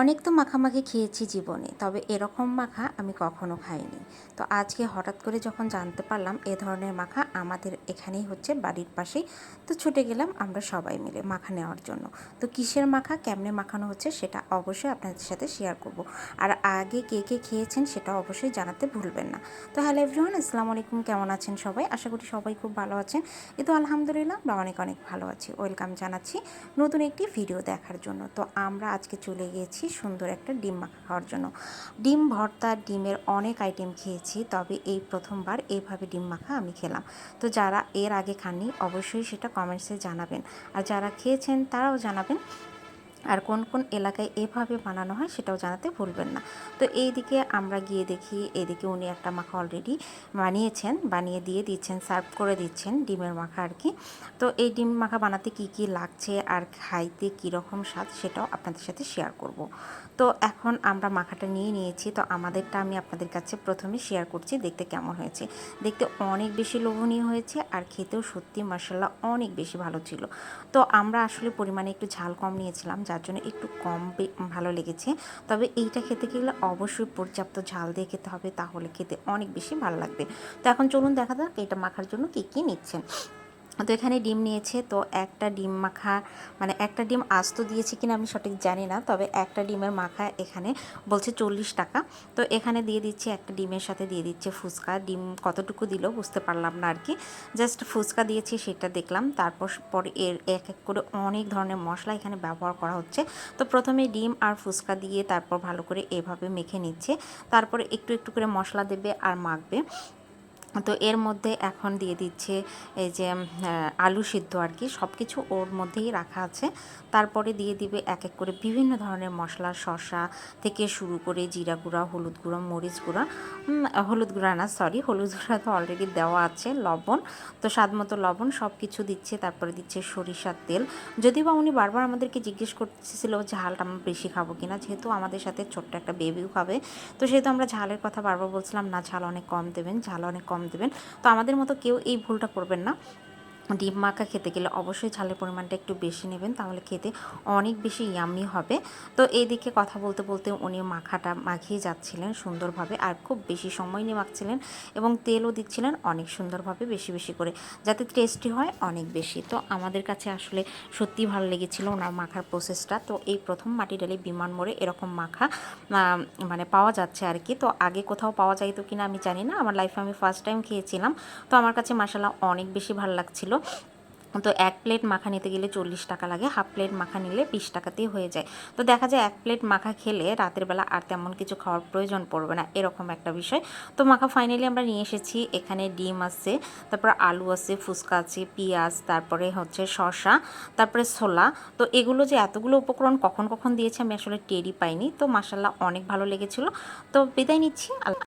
অনেক তো মাখামাখি খেয়েছি জীবনে, তবে এরকম মাখা আমি কখনো খাইনি। তো আজকে হঠাৎ করে যখন জানতে পারলাম এ ধরনের মাখা আমাদের এখানেই হচ্ছে, বাড়ির পাশেই, তো ছুটে গেলাম আমরা সবাই মিলে মাখা নেওয়ার জন্য। তো কিসের মাখা, কেমনে মাখানো হচ্ছে সেটা অবশ্যই আপনাদের সাথে শেয়ার করব। আর আগে কে কে খেয়েছেন সেটা অবশ্যই জানাতে ভুলবেন না। তো হ্যালো এভরিওয়ান, আসসালামু আলাইকুম, কেমন আছেন সবাই? আশা করি সবাই খুব ভালো আছেন। এ তো আলহামদুলিল্লাহ, আমরা অনেক অনেক ভালো আছি। ওয়েলকাম জানাচ্ছি নতুন একটি ভিডিও দেখার জন্য। তো আমরা আজকে চলে গিয়েছি সুন্দর একটা ডিম মাখা খাওয়ার জন্য। ডিম, ভর্তা, ডিমের অনেক আইটেম খেয়েছি, তবে এই প্রথমবার এইভাবে ডিম মাখা আমি খেলাম। তো যারা এর আগে খাননি, অবশ্যই সেটা কমেন্টসে জানাবেন। আর যারা খেয়েছেন, তারাও জানাবেন আর কোন কোন এলাকায় এভাবে বানানো হয় সেটাও জানাতে ভুলবেন না। তো এই দিকে আমরা গিয়ে দেখি এদিকে উনি একটা মাখা অলরেডি বানিয়েছেন, বানিয়ে দিয়ে দিচ্ছেন সার্ভ করে দিচ্ছেন ডিমের মাখা আর কি। তো এই ডিম মাখা বানাতে কি কি লাগছে আর খাইতে কীরকম স্বাদ সেটাও আপনাদের সাথে শেয়ার করব। তো এখন আমরা মাখাটা নিয়ে নিয়েছি, তো আমাদেরটা আমি আপনাদের কাছে প্রথমে শেয়ার করছি, দেখতে কেমন হয়েছে। দেখতে অনেক বেশি লোভনীয় হয়েছে আর খেতেও সত্যি মশলা অনেক বেশি ভালো ছিল। তো আমরা আসলে পরিমাণে একটু ঝাল কম নিয়েছিলাম যার জন্য একটু কম ভালো লেগেছে। তবে এইটা খেতে গেলে অবশ্যই পর্যাপ্ত ঝাল দিয়ে খেতে হবে, তাহলে খেতে অনেক বেশি ভালো লাগবে। তো এখন চলুন দেখা যাক এটা মাখার জন্য কী কী নিচ্ছেন। তো এখানে ডিম নিয়েছে, তো একটা ডিম মাখা মানে একটা ডিম আস্ত দিয়েছে কিনা আমি সঠিক জানি না, তবে একটা ডিমের মাখা এখানে বলছে চল্লিশ টাকা। তো এখানে দিয়ে দিচ্ছে একটা ডিমের সাথে দিয়ে দিচ্ছে ফুচকা। ডিম কতটুকু দিল বুঝতে পারলাম না আর কি জাস্ট ফুচকা দিয়েছি সেটা দেখলাম, তারপর পরে এর এক এক করে অনেক ধরনের মশলা এখানে ব্যবহার করা হচ্ছে। তো প্রথমে ডিম আর ফুচকা দিয়ে তারপর ভালো করে এভাবে মেখে নিচ্ছে, তারপরে একটু একটু করে মশলা দেবে আর মাখবে। তো এর মধ্যে এখন দিয়ে দিচ্ছে এই যে আলু সিদ্ধ আর কি সব কিছু ওর মধ্যেই রাখা আছে। তারপরে দিয়ে দিবে এক এক করে বিভিন্ন ধরনের মশলা, শসা থেকে শুরু করে জিরা গুঁড়া, হলুদ গুঁড়া, মরিচ গুঁড়া হলুদ গুঁড়া না সরি হলুদ গুঁড়া তো অলরেডি দেওয়া আছে, লবণ। তো স্বাদ মতো লবণ সব কিছু দিচ্ছে, তারপরে দিচ্ছে সরিষার তেল। যদি বা উনি বারবার আমাদেরকে জিজ্ঞেস করতেছিল ঝালটা আমরা বেশি খাব কিনা? যেহেতু আমাদের সাথে ছোট্ট একটা বেবিও খাবে। তো সেহেতু আমরা ঝালের কথা বারবার বলছিলাম, না, ঝাল অনেক কম দেবেন, ঝাল অনেক কম দেবেন। তো আমাদের মতো কেউ এই ভুলটা করবেন না। ডিম মাখা খেতে গেলে অবশ্যই ঝালের পরিমাণটা একটু বেশি নেবেন, তাহলে খেতে অনেক বেশি ইয়ামি হবে। তো এইদিকে কথা বলতে বলতে উনি মাখাটা মাখিয়ে যাচ্ছিলেন সুন্দরভাবে আর খুব বেশি সময় নিয়ে মাখছিলেন এবং তেলও দিচ্ছিলেন অনেক সুন্দরভাবে বেশি বেশি করে, যাতে টেস্টি হয় অনেক বেশি। তো আমাদের কাছে আসলে সত্যি ভালো লেগেছিল ওনার মাখার প্রসেসটা তো এই প্রথম মাটি ডালি বিমান মোড়ে এরকম মাখা মানে পাওয়া যাচ্ছে আর কি। তো আগে কোথাও পাওয়া যায় যাইতো কিনা আমি জানি না, আমার লাইফে আমি ফার্স্ট টাইম খেয়েছিলাম। তো আমার কাছে মশালা অনেক বেশি ভালো লাগছিল। তো এক প্লেট মাখা নিতে গেলে চল্লিশ টাকা লাগে, হাফ প্লেট মাখা নিলে বিশ টাকাতেই হয়ে যায়। তো দেখা যায় এক প্লেট মাখা খেলে রাতের বেলা আর তেমন কিছু খাওয়ার প্রয়োজন পড়বে না, এরকম একটা বিষয়। তো মাখা ফাইনালি আমরা নিয়ে এসেছি, এখানে ডিম আছে, তারপর আলু আছে, ফুচকা আছে, পেঁয়াজ, তারপরে হচ্ছে শসা, তারপরে ছোলা। তো এগুলো যে এতগুলো উপকরণ কখন কখন দিয়েছে আমি আসলে টেরি পাইনি। তো মাসাল্লাহ অনেক ভালো লেগেছিলো। তো বিদায় নিচ্ছি